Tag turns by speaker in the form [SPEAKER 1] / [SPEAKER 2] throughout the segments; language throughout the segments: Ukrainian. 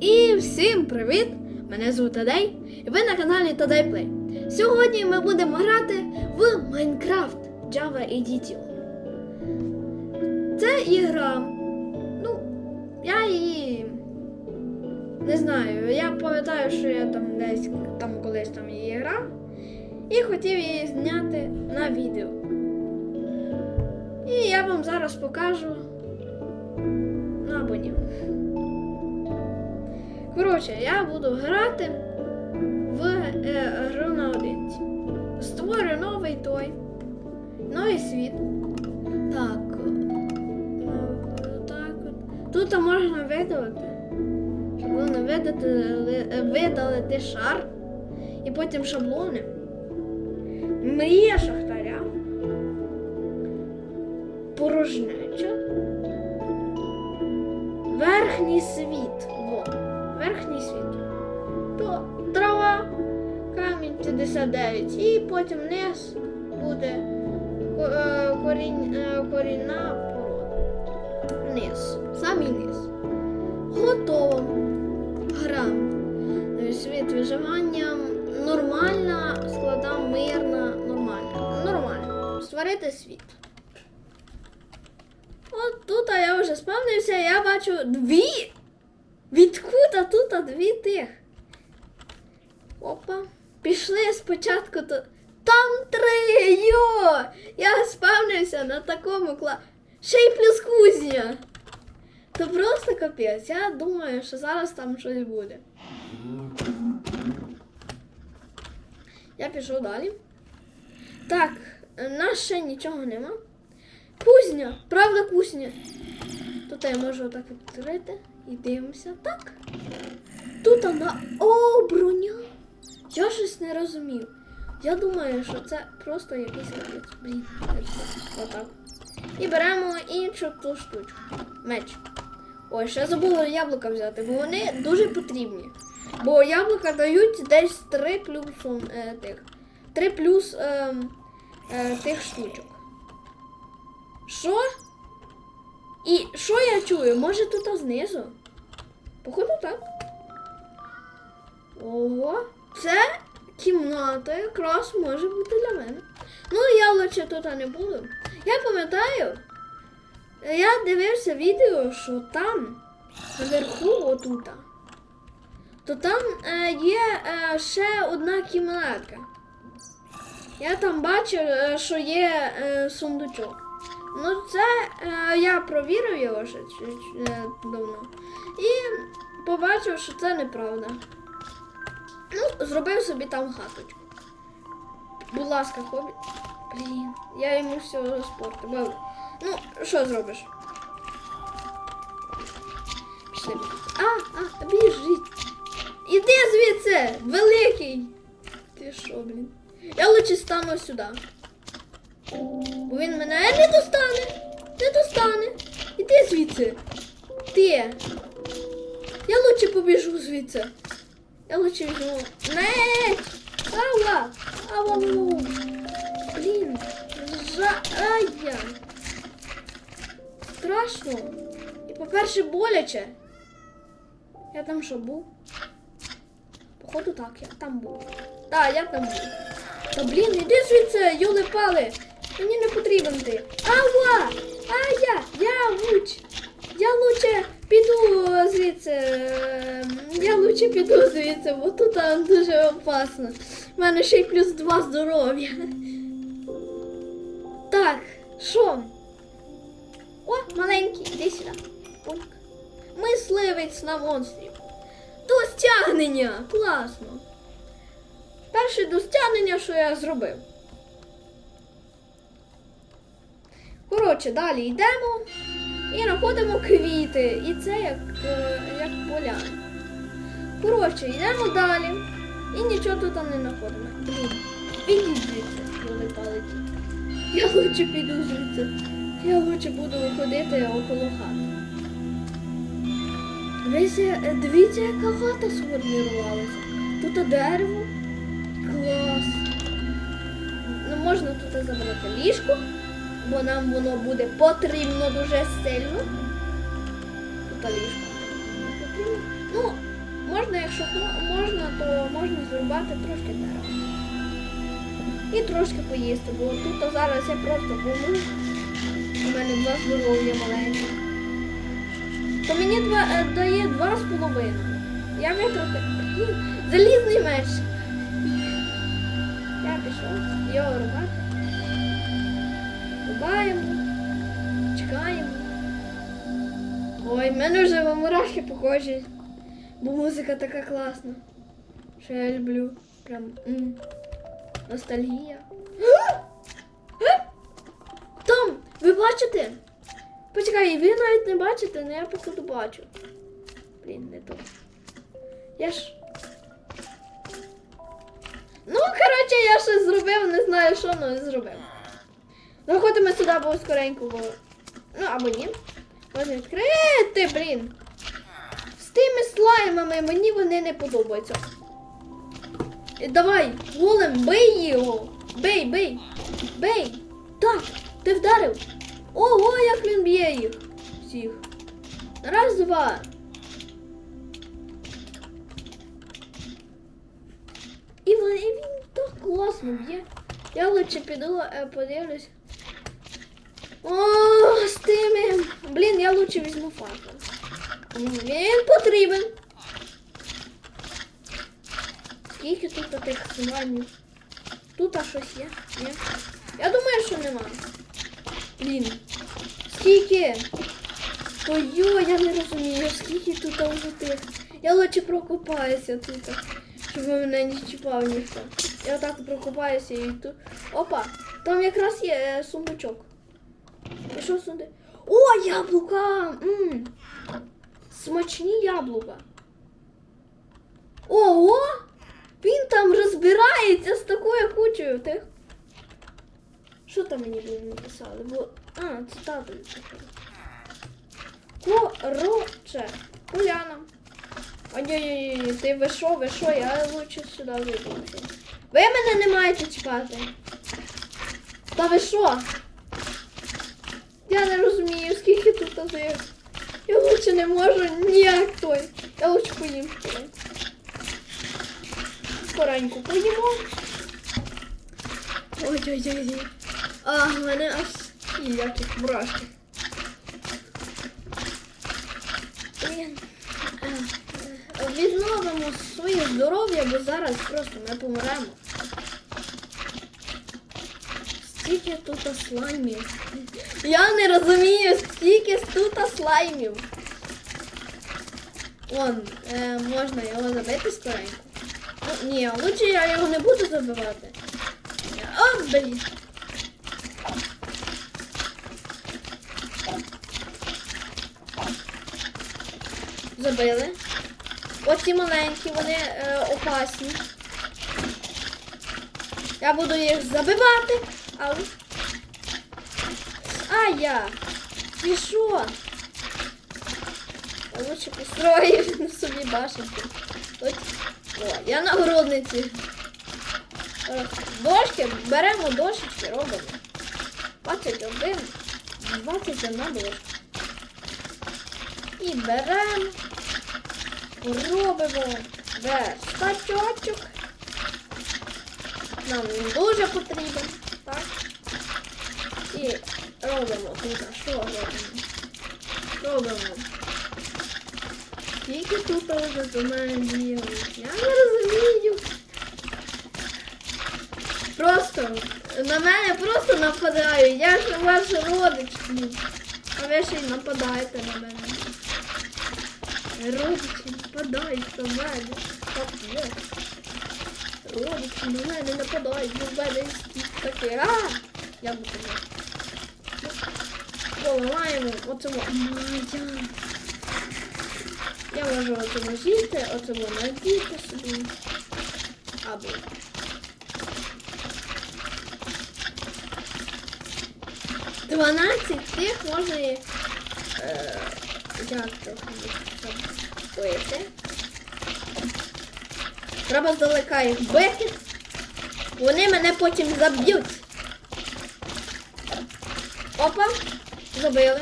[SPEAKER 1] І всім привіт! Мене звуть Тадей, і ви на каналі Тадей Play. Сьогодні ми будемо грати в Minecraft Java Edition. Це ігра. Ну, я її не знаю. Я пам'ятаю, що я там десь там колись там її грав. І хотів її зняти на відео. І я вам зараз покажу. Ну або. Коротше, я буду грати в е, гру наодинці. Створю новий той, новий світ. Так. е, Так. Тут можна видалити. Воно видати, видалити шар. І потім шаблони. Мрія шахтаря. Порожнеча. Верхній світ. Верхній світ. То трава, камінь 59. І потім низ буде е, корінь, е, корінна порода. Низ. Самий низ. Готово. Гра. Світ виживання. Нормальна, склада мирна, нормальна. Нормально. Створити світ. От тут я вже спавнився, я бачу дві. Відкуда тут дві тих? Опа. Пішли спочатку то. Там три! Йо! Я спавнився на такому кла. Ще й плюс кузня. То просто капець. Я думаю, що зараз там щось буде. Я пішов далі. Так, е, нас ще нічого нема. Кузня! Правда, кузня. Тут я можу отак відкрити і дивимося. Так. Тут вона. О, броня! Я щось не розумів. Я думаю, що це просто якийсь капець. Блін, отак. І беремо іншу ту штучку. Меч. Ой, ще забула яблука взяти, бо вони дуже потрібні. Бо яблука дають десь 3 плюс е, тих. 3 плюс е, е, тих штучок. Що? І що я чую? Може тут знизу? Походу так. Ого, це кімната якраз може бути для мене. Ну, я лише тут не буду. Я пам'ятаю, я дивився відео, що там, наверху, отута, то там е, є е, ще одна кімнатка. Я там бачив, е, що є е, сундучок. Ну, це е, я провірив його ще е, давно. І побачив, що це неправда. Ну, зробив собі там хаточку. Будь ласка, хобі. Блін, я йому все спорту. Ну, що зробиш? Пішли. А, а, біжить. Іди звідси, великий. Ти що, блін? Я лучше стану сюди. Він мене не достане. Не достане. Іди звідси. Ти. Я лучше побіжу звідси. Я лучше візьму. Не! Ава! Ава! ну. Блін. Жа... Ай-я. Страшно. І по-перше, боляче. Я там що був? Походу так, я там був. Так, я там був. Та блін, іди звідси, юли пали. Мені не потрібен ти. Ава! Ая! Я луч! Я лучше піду звідси. Ем, Я лучше піду звідси, бо тут там дуже опасно. У мене ще й плюс два здоров'я. Так, що? О, маленький, іди сюди. Пунк. Мисливець на монстрів. До стягнення! Класно. Перше до стягнення, що я зробив. Коротше, далі йдемо і знаходимо квіти. І це як, е, як поляна. Коротше, йдемо далі. І нічого тут не знаходимо. Блін, підіть звідси, коли палить. Я лучше піду звідси. Я лучше буду ходити около хати. Дивіться, дивіться, яка хата сформірувалася. Тут дерево. Клас. Ну, можна тут забрати ліжко, бо нам воно буде потрібно дуже сильно. Тут потрібно. Ну, якщо можна, то можна зрубати трошки дерева. І трошки поїсти, бо тут зараз я просто помру. У мене два здоров'я маленькі. То мені два, е, дає два з половиною. Я витратив залізний меч. Я пішов його рубати. Рубаємо, чекаємо. Ой, в мене вже мурахи похожі. Бо музика така класна. Що я люблю. Прям м, ностальгія. Там, ви бачите? Почекай, ви навіть не бачите, але я походу бачу. Блін, не то. Я ж. Ну, коротше, я щось зробив, не знаю що, але зробив. Заходимо сюди, бо скоренько. Ну, або ні. Можна відкрити, блін. З тими слаймами мені вони не подобаються. І давай, голем, бий його. Бий, бий, бий. Так, ти вдарив. Ого, як він б'є їх. Всіх. Раз, два. І він, так класно б'є. Я лучше піду е, подивлюсь. О, з тими. Блін, я лучше візьму факел. Він потрібен. Скільки тут таких слаймів? Тут а щось є? Ні? Я думаю, що нема. Блін. Скільки? Ой, я не розумію, скільки тут вже тих. Я лучше прокопаюся тут, щоб мене не чіпав ніхто. Я отак прокопаюся і тут. Опа! Там якраз є е, сундучок. Що сюди? О, яблука! М. Смачні яблука. Ого! Він там розбирається з такою кучею тих. Що там мені блін, написали? Бо... А, цитату. Короче, Уляна. Ой-ой-ой, ти ви що, ви що, я лучше сюди вийду. Ви мене не маєте чіпати. Та ви що? Я не розумію, скільки тут азих. Я лучше не можу ніяк той. Я лучше поїм скоренько. Скоренько поїмо. Ой-ой-ой. А, мене аж які мурашки. Блін. Е, е, Відновимо своє здоров'я, бо зараз просто ми помремо. Скільки тут слаймів? Я не розумію, скільки тут слаймів. Вон, е, можна його забити скоренько. Ну, ні, лучше я його не буду забивати. О, блін. Забили. Оці маленькі, вони е, опасні. Я буду їх забивати. Ау. А я. І що? Лучше построю на собі башенку. От. О, я на городниці. Дошки, беремо дошечки, робимо. 21, 21 дошка. І беремо, робимо верстачочок. Нам він дуже потрібен. Робимо а Що робимо? Робимо. Скільки тут вже до мене ділить? Я не розумію. Просто на мене просто нападають. Я ж ваш родич. А ви ще й нападаєте на мене. Родичі нападають на мене. Так є. Родичі на мене нападають, в мене таке. А! Я буду. Поламаємо оцього. Я можу оцього з'їсти, оцього надіти собі. Або. Дванадцять тих можна і, е, як трохи забити. Треба здалека їх бити. Вони мене потім заб'ють. Опа, забили.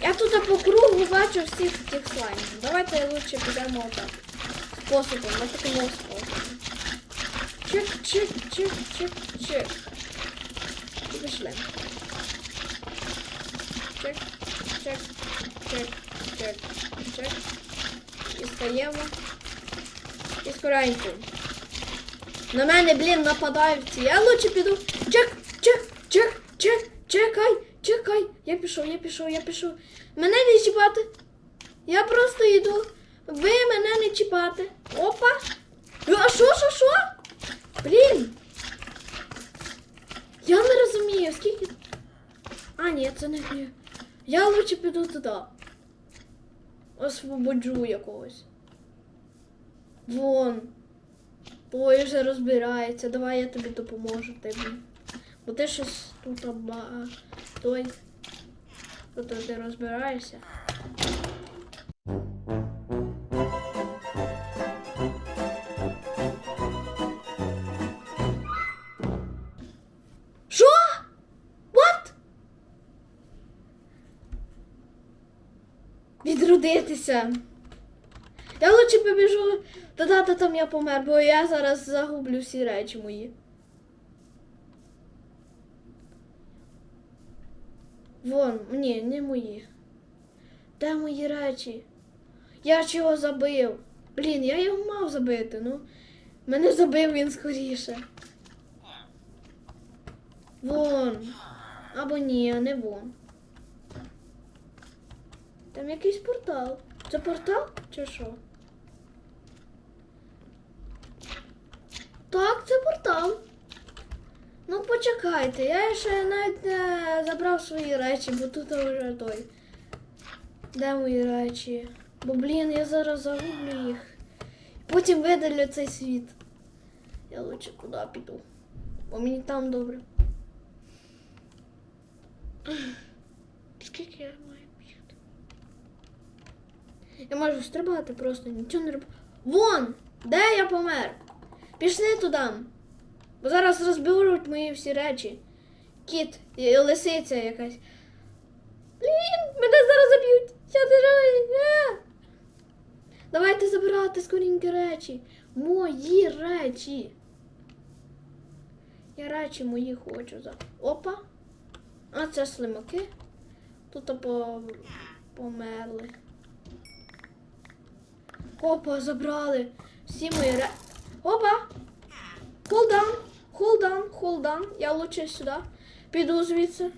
[SPEAKER 1] Я тут по кругу бачу всіх тих слаймів. Давайте лучше підемо отак. Способом, на такому способом. Чик, чик, чик, чик, чик. І пішли. Чик, чик, чик, чик, чик. І стаємо. І скоренько. На мене, блін, нападають ці. Я лучше піду. Чек, чекай, чекай. Я пішов, я пішов, я пішов. Мене не чіпати. Я просто йду. Ви мене не чіпати. Опа. А що, що, що? Блін. Я не розумію, скільки. А, ні, це не я. Лучше піду туди. Освободжу якогось. Вон. Той вже розбирається. Давай я тобі допоможу тобі. Бо ти щось тут оба. Той. Тут ти розбираєшся. Що? Відродитися. Я лучше побіжу де там я помер, бо я зараз загублю всі речі мої. Вон, ні, не мої. Де мої речі? Я ж його забив. Блін, я його мав забити, ну. Мене забив він скоріше. Вон. Або ні, не вон. Там якийсь портал. Це портал чи що? Так, це портал. Ну почекайте, я ще навіть не забрав свої речі, бо тут вже той. Де мої речі? Бо, блін, я зараз загублю їх. Потім видалю цей світ. Я лучше куди піду. Бо мені там добре. Скільки я маю бігти? Я можу стрибати просто, нічого не роблю. Вон! Де я помер? Пішли туди. Бо зараз розберуть мої всі речі. Кіт лисиця якась. Блін, мене зараз заб'ють. Я держаю. Е! Давайте забирати скорінькі речі. Мої речі. Я речі мої хочу за. Опа. А це слимаки. Тут по... померли. Опа, забрали. Всі мої ре... Опа! Hold on. Я лучше сюди. Піду звідси.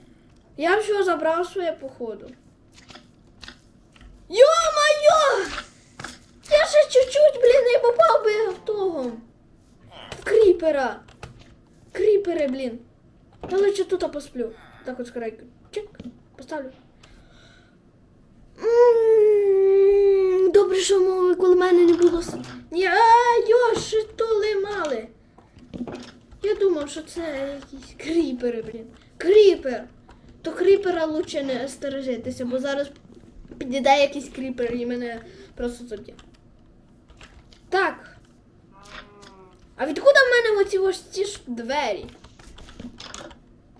[SPEAKER 1] Я вже забрав своє походу. Йо-моє! Я ще чуть-чуть, блін, не попав би в того. В кріпера. Кріпери, блін. Я лучше тут посплю. Так от скоренько. Чик. Поставлю. Добре, що мови, коли мене не було. а, йо, що то лимали. Я думав, що це якісь кріпери, блін. Кріпер. То кріпера лучше не стережитися, бо зараз підійде якийсь кріпер і мене просто заб'є. Так. А відкуди в мене оці ось ці ж двері?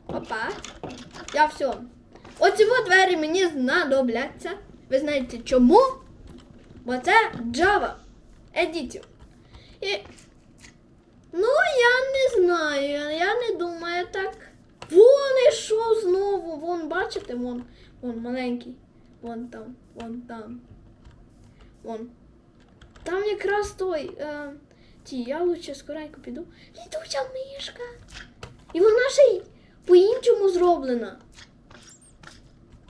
[SPEAKER 1] Опа. Я все. Оці от двері мені знадобляться. Ви знаєте чому? Бо це Java Edition. І... Ну, я не знаю, я не думаю так. Вон ішов знову, вон, бачите, вон, вон маленький. Вон там, вон там. Вон. Там якраз той. Е, ті, я лучше скоренько піду. Літуча мишка. І вона ще й по-іншому зроблена.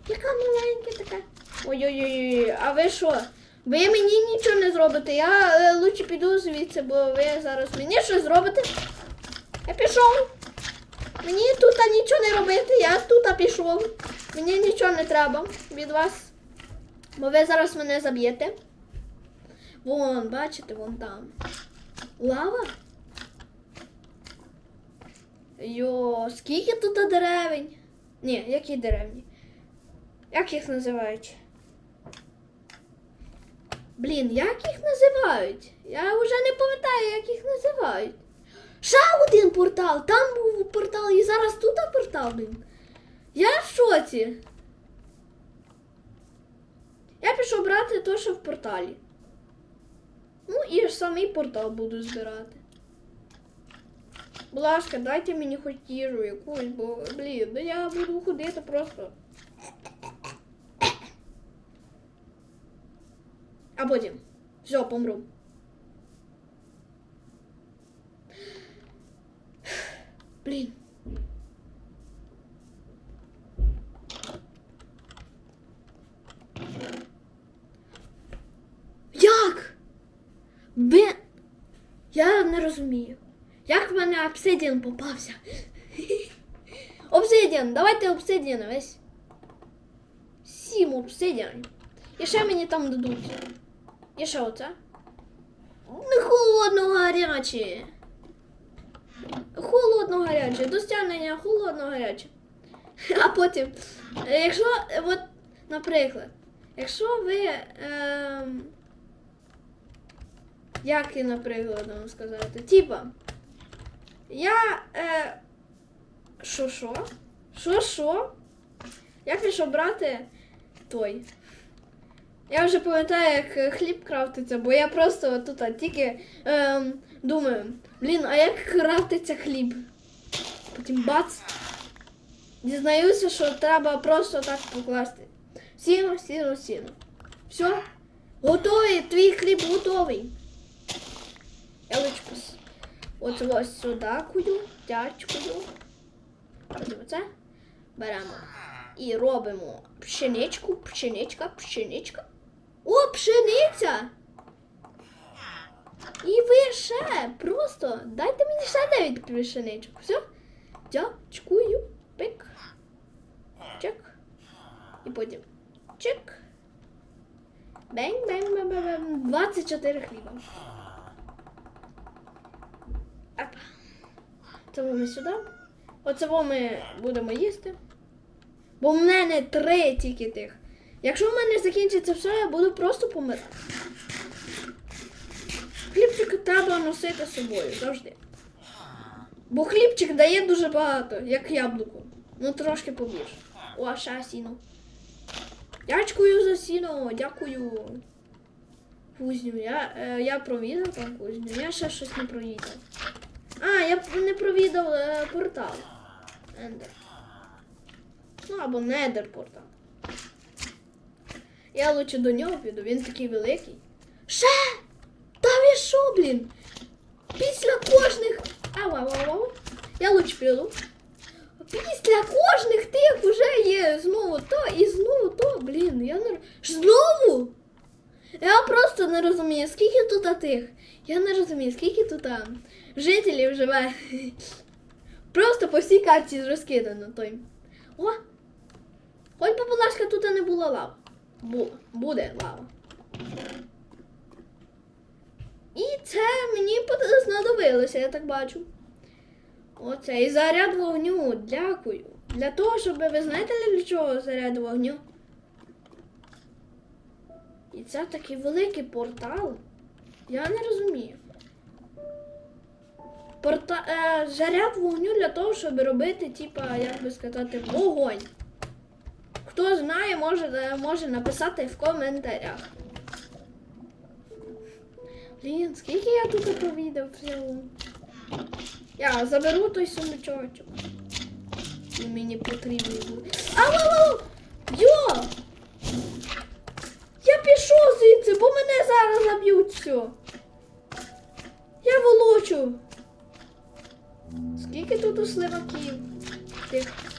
[SPEAKER 1] Яка маленька така. Ой-ой-ой, а ви що? Ви мені нічого не зробите. Я е, лучше піду звідси, бо ви зараз мені щось зробите. Я пішов. Мені тут нічого не робити, я тут пішов. Мені нічого не треба від вас. Бо ви зараз мене заб'єте. Вон, бачите, вон там. Лава? Йо, скільки тут деревень? Ні, які деревні? Як їх називають? Блін, як їх називають? Я вже не пам'ятаю, як їх називають. Ще один портал. Там був портал і зараз тут портал, блін. Я в шоці. Я пішов брати те, що в порталі. Ну і самий портал буду збирати. Будь ласка, дайте мені хоч їжу якусь, бо, блін, ну я буду ходити просто. А потім. Все, помру. Блін. Як? Ви... Я не розумію. Як в мене обсидіан попався? Обсидіан, давайте обсидіан весь. Сім обсидіанів. І ще мені там дадуть. І що оце? Не холодно гаряче. Холодно гаряче, до стягнення холодно гаряче. А потім, е, якщо, е, от, наприклад, якщо ви. ем, як і, наприклад, вам сказати? Типа, я. Е, що що? Що що? Я пішов брати той. Я вже пам'ятаю, як е, хліб крафтиться, бо я просто тут тільки ем, думаю, блін, а як крафтиться хліб? Потім бац. Дізнаюся, що треба просто так покласти. Сіно, сіно, сіно. Все. Готовий, твій хліб готовий. Я лучше пос... От ось сюди кую, тячкую. Оце беремо. І робимо пшеничку, пшеничка, пшеничка. О, пшениця! І ви ще просто дайте мені ще дев'ять пшеничок. Все? Дячкую. Пик. Чек. І потім. Чек. Бень, бень, бень, бень, бень. 24 хліба. Опа. Це ми сюди. Оце ми будемо їсти. Бо в мене три тільки тих. Якщо в мене закінчиться все, я буду просто помирати. Хлібчик треба носити з собою завжди. Бо хлібчик дає дуже багато, як яблуко. Ну трошки побільше. О, ще сіно. Дякую за сіно, дякую. Кузню. Я, е, я провідав там кузню. Я ще щось не провідав. А, я не провідав е, портал. Ендер. Ну, або недер портал. Я лучше до нього піду, він такий великий. Ще! Та ви що, блін? Після кожних. Ау, ау, ау. Я лучше піду. Після кожних тих вже є знову то і знову то. Блін, я не Знову? Я просто не розумію, скільки тут тих. Я не розумію, скільки тут жителів живе. Просто по всій карті розкидано той. О! Хоч будь ласка, тут не була лава. Бу, буде лава. І це мені знадобилося, я так бачу. Оце. І заряд вогню. Дякую. Для того, щоб ви знаєте для чого заряд вогню? І це такий великий портал. Я не розумію. Порта... Е, заряд вогню для того, щоб робити, типа, як би сказати, вогонь. Хто знає, може, е, може написати в коментарях. Блін, скільки я тут провідав всього. Я заберу той сундучочок. Він мені потрібний буде. Ау! Йо! Я пішов звідси, бо мене зараз заб'ють все. Я волочу. Скільки тут у сливаків? Тих.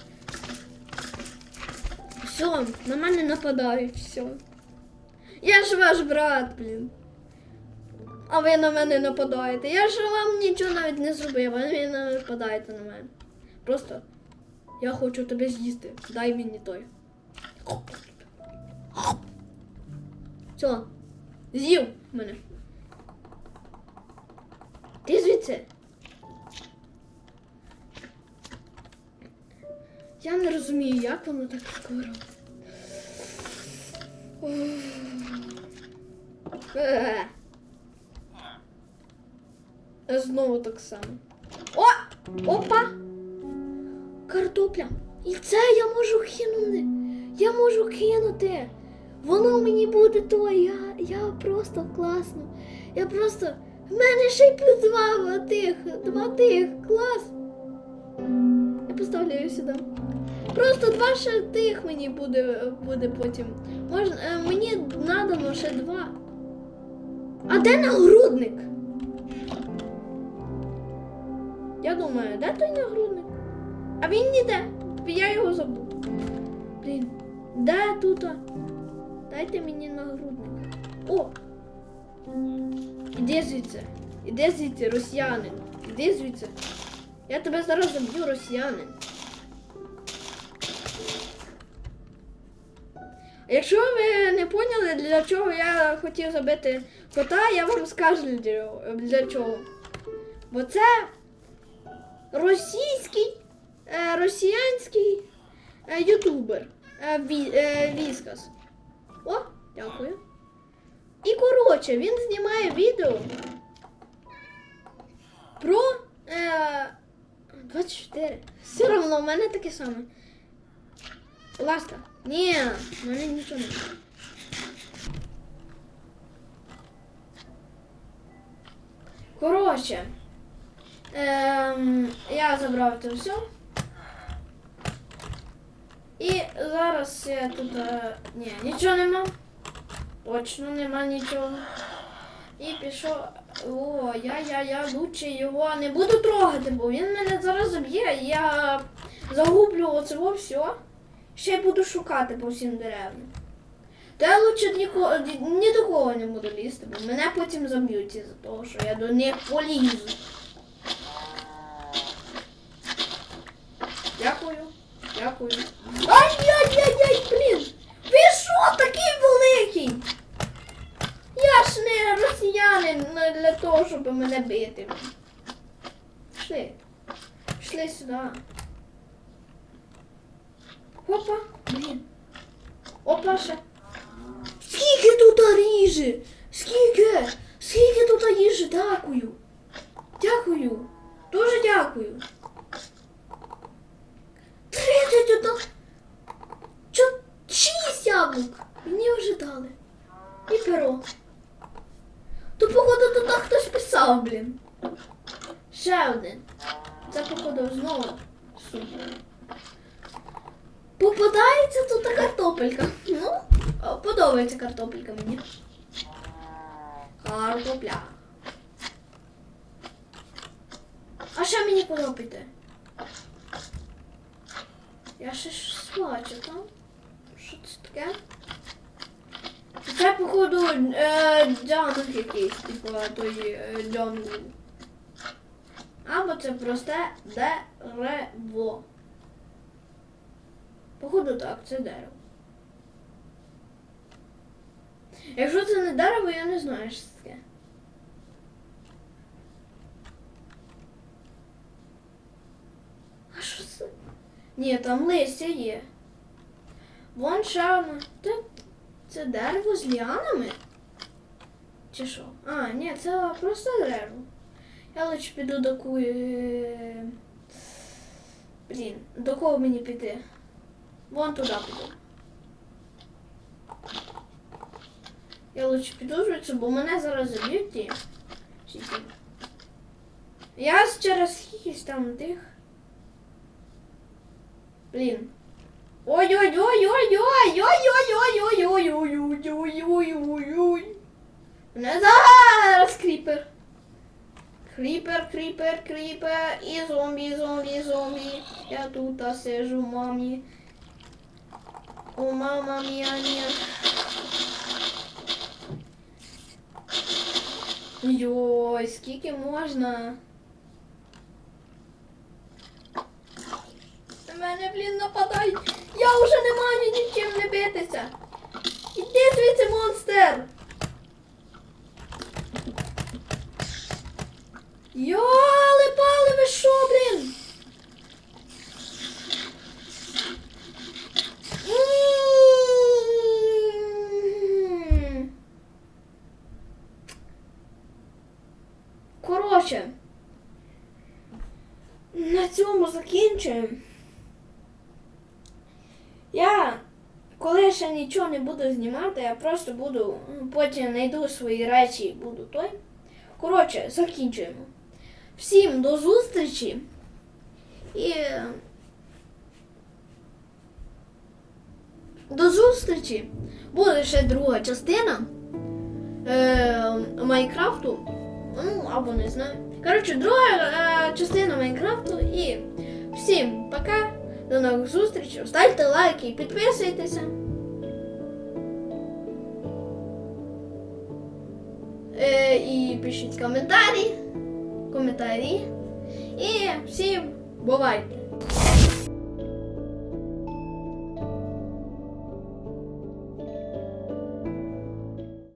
[SPEAKER 1] Все, на мене нападають, все. Я ж ваш брат, блін. А ви на мене нападаєте. Я ж вам нічого навіть не зробив, а ви нападаєте на мене. Просто я хочу тебе з'їсти. Дай мені той. Все. З'їв мене. Ти звідси. Я не розумію, як воно так скоро. Е. Знову так само. О! Опа! Картопля. І це я можу кинути. Я можу кинути. Воно мені буде то, я, я просто класно. Я просто. В мене ще й плюс два тих, два тих, клас. Я поставляю сюди. Просто два ще тих мені буде, буде потім. Можна, е, мені надано ще два. А де нагрудник? Я думаю, де той нагрудник? А він ніде. Я його забув. Блін, де тут? Дайте мені нагрудник. О! Іди звідси. Іди звідси, росіянин. Іди звідси. Я тебе зараз заб'ю, росіянин. Якщо ви не поняли, для чого я хотів забити кота, я вам скажу для- чого. Бо це російський, е, росіянський е, ютубер е, Віскас. О, дякую. І коротше, він знімає відео про 24. Все одно, в мене таке саме. Ласка. Ні, в мене нічого немає. Коротше, ем, я забрав це все. І зараз я тут. Е, ні, нічого нема. Точно нема нічого. І пішов. О, я, я, я лучше його не буду трогати, бо він мене зараз заб'є. Я загублю оце все. Ще буду шукати по всім деревам. Та я лучше нікого, ні до кого не буду лізти, бо мене потім заб'ють із-за того, що я до них полізу. Дякую. Дякую. Ай-яй-яй-яй, блін! Ви що такий великий? Я ж не росіянин ну, для того, щоб мене бити. Пішли. Пішли сюди. Опа, блін. Опа ще. Скільки тут ріжі? Скільки? Скільки тут їжі? Дякую. Дякую. Дуже дякую. Тридцять одна. Чо? Шість яблук. Мені вже дали. І перо. То походу тут хтось писав, блін. Ще один. Це походу знову. Супер. Попадається тут картопелька. Ну, подобається картопелька мені. Картопля. А ще мені куди? Я ще ж бачу там. Що це таке? Це, походу, е, джангл якийсь, типу той е, джангл. Або це просте дерево. Походу так, це дерево. Якщо це не дерево, я не знаю, що таке. А що це? Ні, там листя є. Вон ще одна. Та це дерево з ліанами? Чи що? А, ні, це просто дерево. Я лише піду до ку... е, Блін, до кого мені піти? Вон туди піду. Я лучше піду звідси, бо мене зараз заб'ють ті. Я через якісь там тих. Блін. Ой-ой-ой-ой-ой-ой-ой-ой-ой-ой-ой-ой-ой-ой-ой-ой. Мене зараз кріпер. Кріпер, кріпер, кріпер. І зомбі, зомбі, зомбі. Я тут сижу, мамі. О, мама мія, ні. Йой, скільки можна? На мене, блін, нападай. Я вже не маю нічим не битися. Іди звідси, монстр. Йоли пали, ви що, блін? Коротше, на цьому закінчуємо. Я ще нічого не буду знімати, я просто буду потім знайду свої речі і буду той. Коротше, закінчуємо. Всім до зустрічі і до зустрічі. Буде ще друга частина е, Майнкрафту. Ну, або не знаю. Коротше, друга е, частина Майнкрафту і всім пока. До нових зустрічей. Ставте лайки, підписуйтеся. І пишіть коментарі. Коментарі. І всім бувайте!